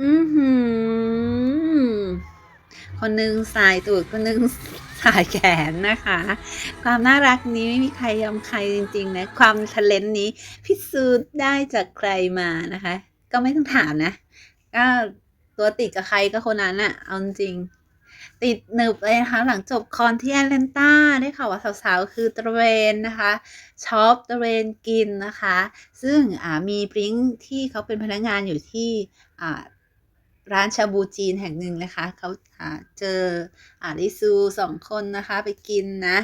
อื้อฮือ คนหนึ่งสายตูดคนหนึ่งสายแขนนะคะ ความน่ารักนี้ไม่มีใครยอมใครจริงๆนะ ความทาเลนนี้ พิสูจน์ได้จากใครมานะคะ ก็ไม่ต้องถามนะ ก็ตัวติดกับใครก็คนนั้นน่ะเอาจริง ติดหนึบเลยนะคะ หลังจบคอนที่แอตแลนตาได้ข่าวว่าสาวๆ คือตระเวนนะคะช็อปตระเวนกินนะคะ ซึ่งมีพริ้งที่เขาเป็นพนักงานอยู่ที่ ร้านชาบูจีนแห่งหนึ่งนะคะเขาาเจออาลิซู2คนนะคะ ไปกินนะ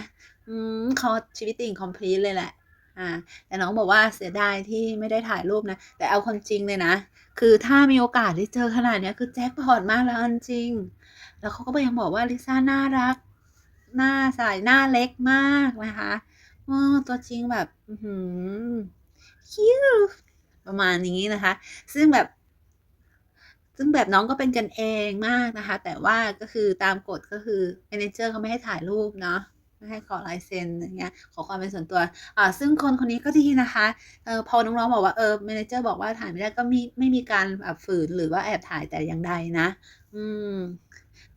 อืมคอชีวิตติ่ง complete เลยแหละอ่าแต่น้องบอกว่าเสียดายที่ไม่ได้ถ่ายรูปนะ แต่เอาความจริงเลยนะ คือถ้ามีโอกาสได้เจอขนาดเนี้ยคือแจ็กพอตมากแล้วจริง แล้วเขาก็ยังบอกว่าลิซ่าน่ารัก หน้าใสหน้าเล็กมากนะคะออตัวจริงแบบ อื้อฮือคิวประมาณนี้นะคะ ซึ่งแบบ ซึ่งแบบน้องก็เป็นกันเองมากนะคะ แต่ว่าก็คือตามกฎก็คือเมนเจอร์เขาไม่ให้ถ่ายรูปเนาะไม่ให้ขอลายเซ็นอย่างเงี้ยขอความเป็นส่วนตัวอ่าซึ่งคนคนนี้ก็ดีนะคะเออพอน้องๆบอกว่าเออเมนเจอร์บอกว่าถ่ายไม่ได้ก็มีไม่มีการแบบฝืนหรือว่าแอบถ่ายแต่อย่างใดนะ อืม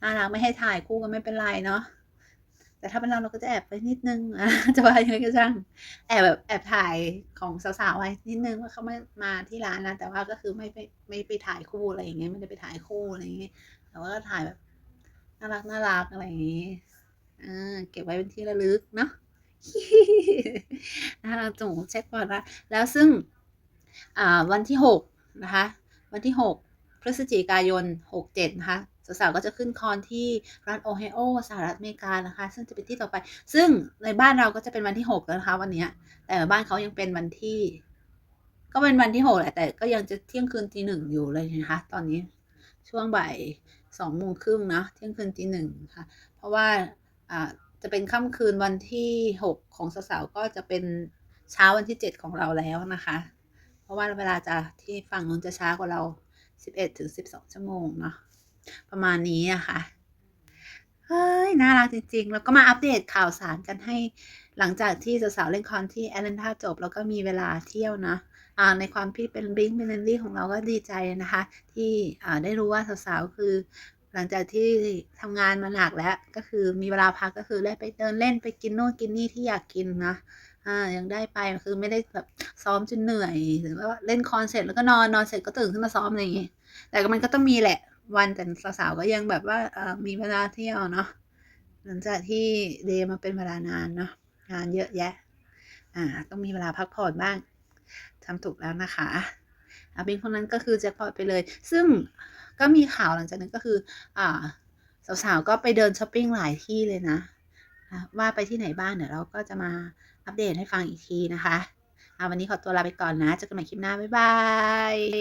น่ารักไม่ให้ถ่ายคู่ก็ไม่เป็นไรเนาะ แต่ถ้าเป็นเราเราก็จะแอบไปนิดนึงอาจะว่ายังไงก็ช่างแอบแบบแอบถ่ายของสาวๆไว้นิดนึงว่าเขาไม่มาที่ร้านนะแต่ว่าก็คือไม่ไปไม่ไปถ่ายคู่อะไรอย่างเงี้ยไม่ได้ไปถ่ายคู่อะไรอย่างเงี้ยแต่ว่าก็ถ่ายแบบน่ารักๆอะไรอย่างงี้เออเก็บไว้เป็นที่ระลึกเนาะน่ารักจุ๋เช็กก่อนนะแล้วซึ่งอ่าวันที่6นะคะ วันที่6พฤศจิกายน67นะคะ สาวๆก็จะขึ้นคอนที่รัฐโอไฮโอสหรัฐอเมริกานะคะ ซึ่งจะเป็นที่ต่อไป ซึ่งในบ้านเราก็จะเป็นวันที่6แล้วนะคะวันนี้แต่บ้านเขายังเป็นวันที่ ก็เป็นวันที่6แหละแต่ก็ยังจะเที่ยงคืนตี1อยู่เลยนะคะ ตอนนี้ช่วงบ่าย2โมงครึ่งเนาะเที่ยงคืนตี1ค่ะ เพราะว่าอ่าจะเป็นค่ำคืนวันที่6ของสาวๆก็จะเป็นเช้าวันที่7ของเราแล้วนะคะ เพราะว่าเวลาจะที่ฝั่งนู้นจะช้ากว่าเรา11-12ชั่วโมงเนาะ ประมาณนี้อะคะเฮ้ยน่ารักจริงๆ แล้วก็มาอัปเดตข่าวสารกันให้หลังจากที่สาวๆเล่นคอนที่แอตแลนตาจบ แล้วก็มีเวลาเที่ยวนะอ่าในความที่เป็น Blink Family ของเราก็ดีใจนะคะ ที่อ่าได้รู้ว่าสาวๆคือ หลังจากที่ทำงานมาหนักแล้วก็คือมีเวลาพักก็คือได้ไปเดินเล่นไปกินโน่นกินนี่ที่อยากกินนะอายังได้ไปคือไม่ได้แบบซ้อมจนเหนื่อยหรือว่าเล่นคอนเสร็จแล้วก็นอนนอนเสร็จก็ตื่นขึ้นมาซ้อมอะไรอย่างงี้แต่ก็มันก็ต้องมีแหละ วันแต่สาวๆก็ยังแบบว่าเออมีเวลาเที่ยวเนาะหลังจากที่เดย์มาเป็นเวลานานเนาะงานเยอะแยะ อ่า ต้องมีเวลาพักผ่อนบ้างทำถูกแล้วนะคะอ่า Blink คนนั้นก็คือแจ็กพอตไปเลย ซึ่งก็มีข่าวหลังจากนั้นก็คือ อ่า สาวๆก็ไปเดินช็อปปิ้งหลายที่เลยนะว่าไปที่ไหนบ้างเดี๋ยวเราก็จะมาอัปเดตให้ฟังอีกทีนะคะอ่าวันนี้ขอตัวลาไปก่อนนะเจอกันใหม่คลิปหน้า บ๊ายบาย